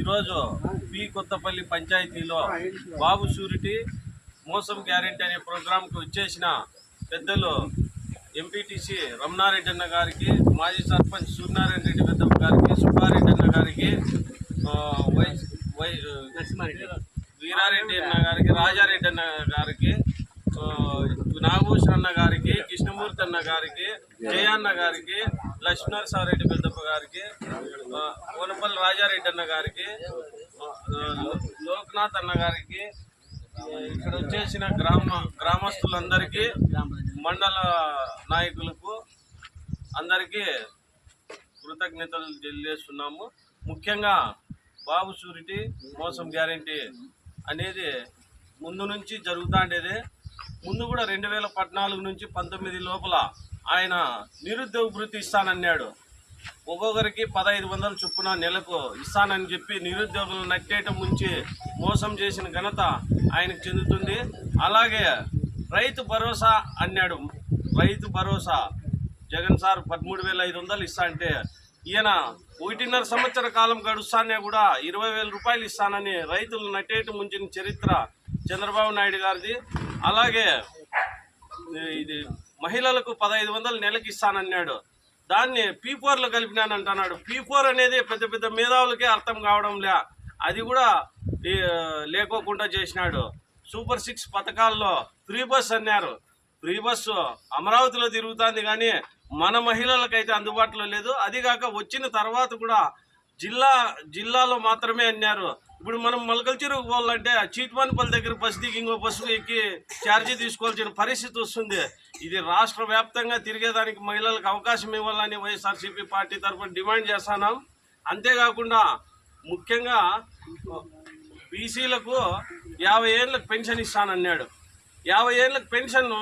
ఈరోజు పి కొత్తపల్లి పంచాయతీలో బాబు షూరిటీ మోసం గ్యారెంటీ అనే ప్రోగ్రాంకు వచ్చేసిన పెద్దలు ఎంపీటీసీ రమణారెడ్డి అన్న గారికి మాజీ సర్పంచ్ సూర్యనారాయణ రెడ్డి పెద్దమ్మ గారికి సుబ్బారెడ్డి అన్న గారికి వీరారెడ్డి అన్న గారికి రాజారెడ్డి అన్న గారికి నాగభూషణ్ అన్న గారికి కృష్ణమూర్తి అన్న గారికి జయన్న గారికి లక్ష్మీనరసారెడ్డి పెద్దప్ప గారికి రాజారెడ్డి అన్న గారికి లోక్నాథ్ అన్న గారికి ఇక్కడ వచ్చేసిన గ్రామ గ్రామస్తులందరికీ మండల నాయకులకు అందరికీ కృతజ్ఞతలు తెలియజేస్తున్నాము. ముఖ్యంగా బాబు షూరిటీ మోసం గ్యారంటీ అనేది ముందు నుంచి జరుగుతాండేదే ముందు కూడా రెండు వేల పద్నాలుగు నుంచి పంతొమ్మిది లోపల ఆయన నిరుద్యోగ వృత్తి ఇస్తానన్నాడు. ఒక్కొక్కరికి పదహైదు వందల చొప్పున నెలకు ఇస్తానని చెప్పి నిరుద్యోగులు నట్టేయటం ముంచి మోసం చేసిన ఘనత ఆయనకు చెందుతుంది. అలాగే రైతు భరోసా అన్నాడు. రైతు భరోసా. జగన్ సార్ పదమూడు వేల ఐదు వందలు ఇస్తా అంటే ఈయన ఒకటిన్నర సంవత్సర కాలం గడుస్తానే కూడా ఇరవై వేల రూపాయలు ఇస్తానని రైతులు నట్టేయటం ముంచిన చరిత్ర చంద్రబాబు నాయుడు గారిది. అలాగే ఇది మహిళలకు పదహైదు వందలు నెలకి ఇస్తానన్నాడు. దాన్ని పీ ఫోర్లో కలిపినానంటున్నాడు పీ ఫోర్ అనేది పెద్ద పెద్ద మేధావులకే అర్థం కావడం లే. అది కూడా లేకోకుండా చేసినాడు. సూపర్ సిక్స్ పథకాల్లో ఫ్రీ బస్ అన్నారు. ఫ్రీ బస్సు అమరావతిలో తిరుగుతుంది కానీ మన మహిళలకైతే అందుబాటులో లేదు. అదిగాక వచ్చిన తర్వాత కూడా జిల్లా జిల్లాలో మాత్రమే అన్నారు. ఇప్పుడు మనం మొలకల చెరువు పోవాలంటే చీట్మాన్పల్లి దగ్గర బస్సు దిగి ఇంకో బస్సు ఎక్కి ఛార్జీ తీసుకోవాల్సిన పరిస్థితి వస్తుంది. ఇది రాష్ట్ర వ్యాప్తంగా తిరిగేదానికి మహిళలకు అవకాశం ఇవ్వాలని వైఎస్ఆర్సీపీ పార్టీ తరఫున డిమాండ్ చేస్తున్నాం. అంతేకాకుండా ముఖ్యంగా బీసీలకు యాభై ఏళ్ళకు పెన్షన్ ఇస్తానన్నాడు యాభై ఏళ్ళకు పెన్షన్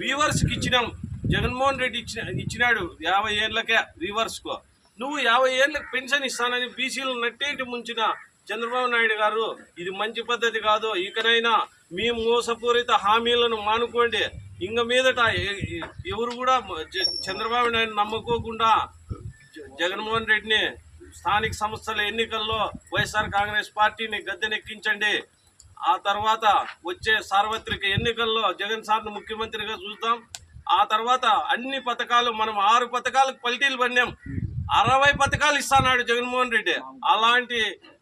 వీవర్స్కి ఇచ్చినాం. జగన్మోహన్ రెడ్డి ఇచ్చిన ఇచ్చినాడు యాభై ఏళ్ళకే వీవర్స్కు నువ్వు యాభై ఏళ్ళకి పెన్షన్ ఇస్తానని బీసీలు నట్టేంటి ముంచిన చంద్రబాబు నాయుడు గారు ఇది మంచి పద్ధతి కాదు. ఇకనైనా మీ మోసపూరిత హామీలను మానుకోండి. ఇంక మీదట ఎవరు కూడా చంద్రబాబు నాయుడు నమ్ముకోకుండా జగన్మోహన్ రెడ్డిని స్థానిక సంస్థల ఎన్నికల్లో వైఎస్ఆర్ కాంగ్రెస్ పార్టీని గద్దెనెక్కించండి. ఆ తర్వాత వచ్చే సార్వత్రిక ఎన్నికల్లో జగన్ సార్ను ముఖ్యమంత్రిగా చూద్దాం. ఆ తర్వాత అన్ని పథకాలు మనం ఆరు పథకాలకు పల్టీలు పడినాం. అరవై పథకాలు ఇస్తాన్నాడు జగన్మోహన్ రెడ్డి. అలాంటి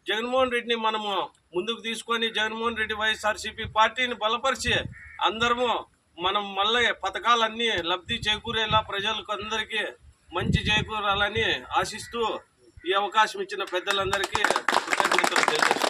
జగన్మోహన్ రెడ్డిని మనము ముందుకు తీసుకొని జగన్మోహన్ రెడ్డి వైఎస్ఆర్సీపీ పార్టీని బలపరిచి అందరము మనం మళ్ళీ పథకాలన్నీ లబ్ధి చేకూరేలా ప్రజలకు అందరికీ మంచి చేకూరాలని ఆశిస్తూ ఈ అవకాశం ఇచ్చిన పెద్దలందరికీ కృతజ్ఞతలు తెలియజేస్తున్నాను.